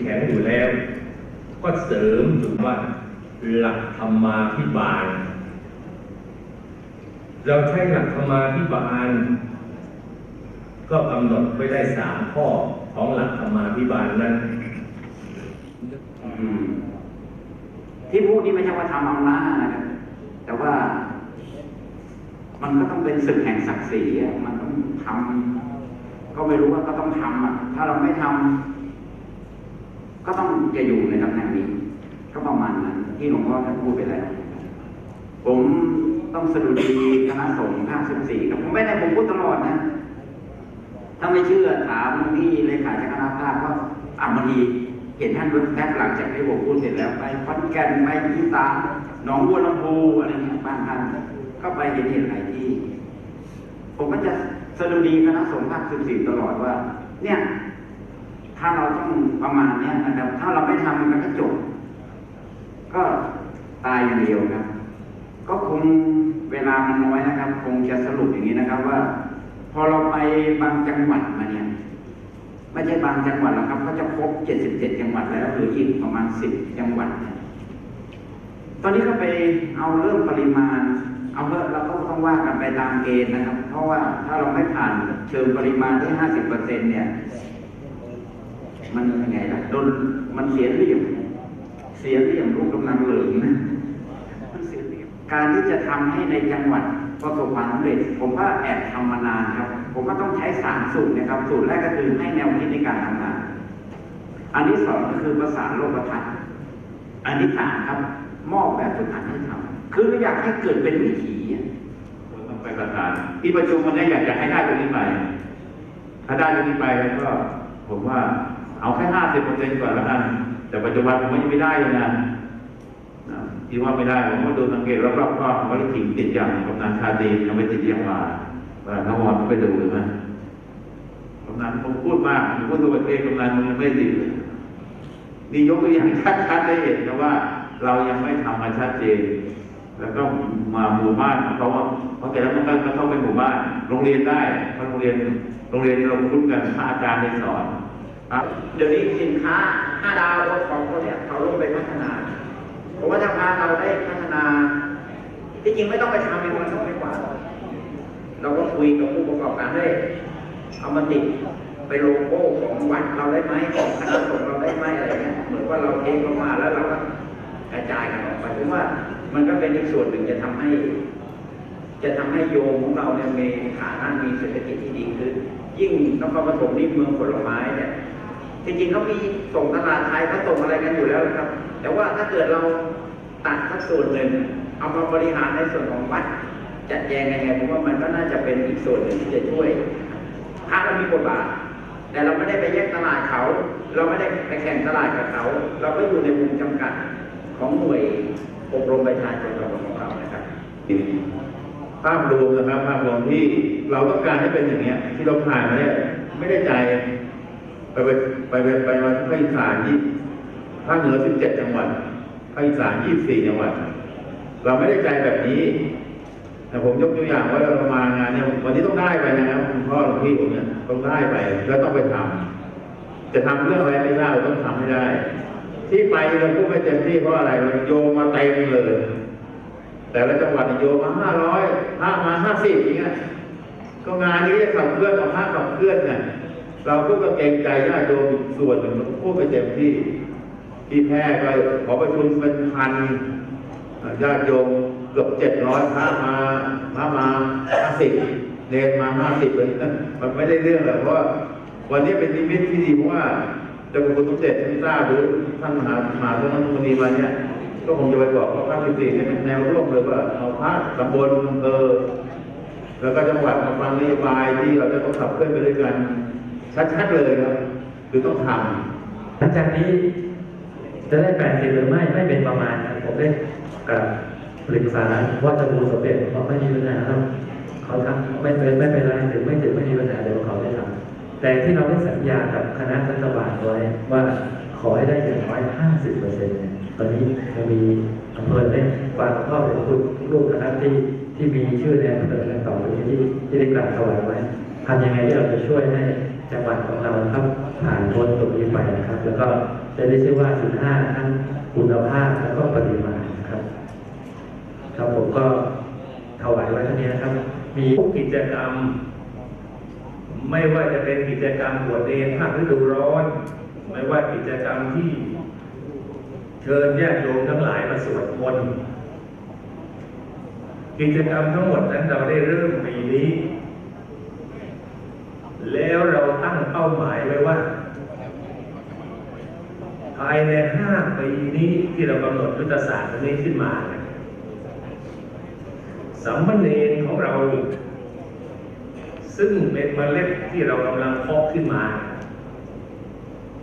แข็งอยู่แล้ว ก็เสริมถึงว่าหลักธรรมาภิบาล เราใช้หลักธรรมาภิบาล ก็กำหนดไว้ได้สามข้อของหลักธรรมาภิบาลนั้นที่พูดนี่ไม่ใช่ว่าทำเอาหน้านะครับแต่ว่ามันก็ต้องเป็นศึกแห่งศักดิ์ศรีมันต้องทำก็ไม่รู้ว่าก็ต้องทำอะ ถ้าเราไม่ทำ ก็ต้องจะอยู่ในตำแหน่งนี้ ก็ประมาณนั้นที่หลวงพ่อท่านพูดไปแล้ว ผมต้องสะดุดีคณะสงฆ์ภาคสิบสี่ครับผมไม่ได้ผมพูดตลอดนะ ถ้าไม่เชื่อถามที่เลขาธิการภาคว่าอ่าบางทีเห็นท่านแป๊บหลังจากที่ผมพูดเสร็จแล้วไปขอนแก่นไปที่ตาหนองบัวลำพูอะไรเงี้ยบ้านท่านก็ไปเห็นเห็นหลายที่ ผมก็จะสรุดีคณะสงฆ์ภาคสิบสี่ตลอดว่า เนี่ย ถ้าเราต้องประมาณเนี้ยนะครับ ถ้าเราไม่ทำมันก็จบ ก็ตายอย่างเดียวครับ ก็คงเวลามันน้อยนะครับ คงจะสรุปอย่างนี้นะครับว่า พอเราไปบางจังหวัดมาเนี่ย ไม่ใช่บางจังหวัดหรอกครับ ก็จะครบ 77 จังหวัดแล้วหรืออีกประมาณ 10 จังหวัด ตอนนี้ก็ไปเอาเรื่องปริมาณเอาเถอะเราก็ต้องว่ากันไปตามเกณฑ์นะครับ เพราะว่าถ้าเราไม่ผ่านเชิงปริมาณที่ 50%เนี่ย มันยังไงล่ะโดนมันเสียเหลี่ยม เสียเหลี่ยมลูกกำลังเหลิงนะมันเสียเหลี่ยมการที่จะทำให้ในจังหวัดประสบความสำเร็จ ผมว่าแอบทำมานานครับ ผมก็ต้องใช้สามสูตรนะครับ สูตรแรกก็คือให้แนวคิดในการทำงาน อันที่สองก็คือประสานโลกทัศน์อันที่สามครับ มอบแบบฝึกหัดให้ทำคือเราอยากให้เกิดเป็นวิถีอะคนต้องไปประสานที่ประชุมวันนี้อยากจะให้ได้ตรงนี้ไป ถ้าได้ตรงนี้ไปแล้วก็ผมว่า เอาแค่ห้าสิบเปอร์เซ็นต์ก่อนแล้วกัน แต่ปัจจุบันผมยังไม่ได้เลยนะที่ว่าไม่ได้ผมก็ดูสังเกตรอบๆก็วัดถิ่งติดอย่างกำนันชาดียังไม่ติดอยังว่าว่าน้องวอนไปดูหรือไม่กำนันผมพูดมากผมพูดตัวประเทศกำนันมันยังไม่ติดเลยนี่ยกตัวอย่างชัดๆได้เห็นนะว่า เรายังไม่ทำมาชัดเจน แล้วก็มาหมู่บ้านเพราะว่าเพราะแต่แล้วมันก็เข้าไปหมู่บ้าน โรงเรียนได้เพราะโรงเรียนโรงเรียนเราคุ้นกันพระอาจารย์ได้สอน ครับเดี๋ยวนี้สินค้าห้าดาวของเขาเนี่ยเขาลงไปพัฒนาผมว่าถ้าพาเราได้พัฒนา ที่จริงไม่ต้องไปทำเองมันต้องไม่กว่า เราก็คุยกับผู้ประกอบการได้เอามาติดไปโลโก้ของวัดเราได้ไหมของคณะสงฆ์เราได้ไหมอะไรเงี้ยเหมือนว่าเราเทคออกมาแล้วเราก็กระจายกันออกไปผมว่ามันก็เป็นอีกส่วนหนึ่งจะทำให้ จะทำให้โยมของเราเนี่ยมีฐานะมีเศรษฐกิจที่ดีขึ้นยิ่งนครปฐมนี่เมืองผลไม้เนี่ย จริงๆเขามีส่งตลาดไทยเขาส่งอะไรกันอยู่แล้วนะครับ แต่ว่าถ้าเกิดเราตัดสักส่วนหนึ่งเอามาบริหารในส่วนของวัดจัดแจงยังไงผมว่ามันก็น่าจะเป็นอีกส่วนหนึ่งที่จะช่วยพระเรามีบทบาทแต่เราไม่ได้ไปแยกตลาดเขา เราไม่ได้ไปแข่งตลาดกับเขา เราก็อยู่ในวงจำกัดของหน่วยอบรมประชาชนของเรานะครับภาพรวมนะครับภาพรวมที่เราต้องการให้เป็นอย่างเนี้ยที่เราผ่านมาเนี่ยไม่ได้ใจ ไปไปไปไปไปมาภาคอีสานที่ภาคเหนือ17จังหวัดภาคอีสาน24จังหวัด เราไม่ได้ใจแบบนี้แต่ผมยกตัวอย่างว่าเรามางานเนี่ยวันนี้ต้องได้ไปนะครับคุณพ่อหลวงพี่ผมเนี่ยต้องได้ไปแล้วต้องไปทำจะทำเรื่องอะไรไม่ได้ต้องทำให้ได้ ที่ไปเราพูดไม่เต็มที่เพราะอะไรเราโยมาเต็มเลย แต่ละจังหวัดโยมาห้าร้อยห้ามาห้าสิบอย่างเงี้ยก็งานนี้จะขับเคลื่อนเอาห้าขับเคลื่อนเนี่ย เราก็เกรงใจญาติโยมอีกส่วนหนึ่งเราก็พูดไปเต็มที่ ที่แพร่ก็ขอประชุมเป็นพันญาติโยมเกือบเจ็ดร้อยพระมาพระมาห้าสิบเนรมาห้าสิบเลยมันไม่ได้เรื่องหรอกเพราะว่าวันนี้เป็นนิมิตที่ดีเพราะว่าเจ้าคุณสมเด็จท่านทราบหรือท่านมหามหาสมณมุนีมาเนี่ยก็คงจะไปบอกว่าพระสิบสี่เนี่ยเป็นแนวร่วมเลยว่าเอาพระตำบลอำเภอแล้วก็จังหวัดมาฟังนโยบายที่เราจะต้องขับเคลื่อนไปด้วยกัน ชัดๆเลยครับคือต้องทหลังจากนี้จะได้แปดสิบหรือไม่ไม่เป็นประมาณนะผมได้กับปรึกษาว่าจะดูสมเด็จบอกไม่มีปัญหาครับเขาทำไม่เป็นไม่เป็นไรถึงไม่ถึงไม่มีปัญหาเดี๋ยวเขาได้ทำแต่ที่เราได้สัญญากับคณะรัฐบาลไว้ว่าขอให้ได้อย่างน้อยห้าสิบเปอร์เซ็นต์ตอนนี้จะมีอำเภอได้ฝากข้อเป็นคุณลูกคณะที่ที่มีชื่อในอำเภอต่อไปที่ที่ได้กล่าวถวายไว้ทำยังไงที่เราจะช่วยให้ จังหวัดของเราครับผ่านพ้นตรงนี้ไปนะครับ แล้วก็จะได้ชื่อว่าสิบห้าท่านคุณภาพแล้วก็ปริมาณนะครับ ครับผมก็ถวายไว้เท่านี้นะครับ มีทุกกิจกรรม ไม่ว่าจะเป็นกิจกรรมบวชเนรภาคฤดูร้อน ไม่ว่ากิจกรรมที่เชิญญาติโยมทั้งหลายมาสวดมนต์กิจกรรมทั้งหมดนั้นเราได้เริ่มปีนี้ แล้วเราตั้งเป้าหมายไว้ว่า ภายในห้าปีนี้ที่เรากำหนดยุทธศาสตร์ตรงนี้ขึ้นมาเนียสัมมเนรของเรา ซึ่งเป็นมเมล็ดที่เรากำลังเพาะขึ้นมา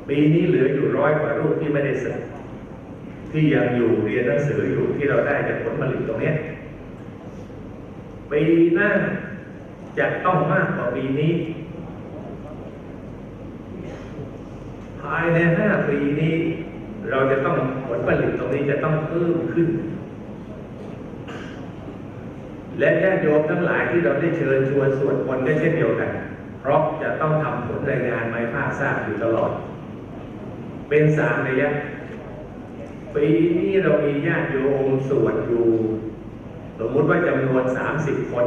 ปีนี้เหลืออยู่ร้อยกว่ารูปที่ไม่ได้สึกที่ยังอยู่เรียนหนังสืออยู่ที่เราได้จากผลผลิตตรงนี้ปีหน้าจะต้องมากกว่าปีนี้ ภายในห้าปีนี้ เราจะต้องผลผลิตตรงนี้จะต้องเพิ่มขึ้น และญาติโยมทั้งหลายที่เราได้เชิญชวนสวดมนต์ก็เช่นเดียวกัน เพราะจะต้องทำผลรายงานไม้ภาทราบอยู่ตลอด เป็นสามระยะปีนี้เรามีญาติโยมสวดอยู่ สมมุติว่าจำนวนสามสิบคน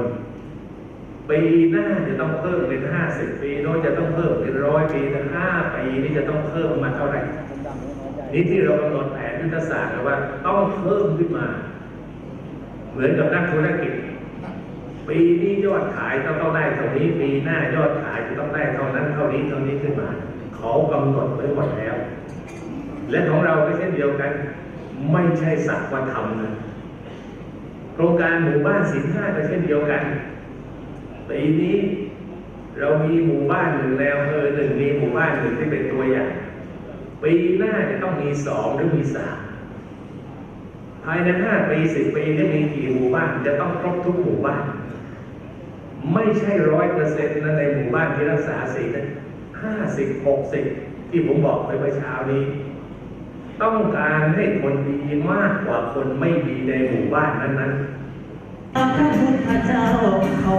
ปีหน้าจะต้องเพิ่มเป็นห้าสิบปีโน้นจะต้องเพิ่มเป็นร้อยปีแต่ห้าปีนี้จะต้องเพิ่มมาเท่าไหร่นี่ที่เรากำหนดแผนยุทธศาสตร์นะว่าต้องเพิ่มขึ้นมา เหมือนกับนักธุรกิจ ปีนี้ยอดขายต้องต้องได้เท่านี้ ปีหน้ายอดขายจะต้องได้เท่านั้นเท่านี้เท่านี้ขึ้นมา เขากำหนดไว้หมดแล้ว และของเราก็เช่นเดียวกัน ไม่ใช่สักว่าทำนะโครงการหมู่บ้านสินห้าก็เช่นเดียวกัน ปีนี้เรามีหมู่บ้านหนึ่งแล้วเออหนึ่งมีหมู่บ้านหนึ่งที่เป็นตัวอย่างปีหน้าจะต้องมีสองหรือมีสามภายในห้าปีสิบปีจะมีกี่หมู่บ้านจะต้องครบทุกหมู่บ้าน ไม่ใช่ร้อยเปอร์เซ็นต์นะในหมู่บ้านที่รักษาศีลนะห้าสิบหกสิบที่ผมบอกไปเมื่อเช้านี้ ต้องการให้คนดีมากกว่าคนไม่ดีในหมู่บ้านนั้นๆพระพุทธเจ้าเขา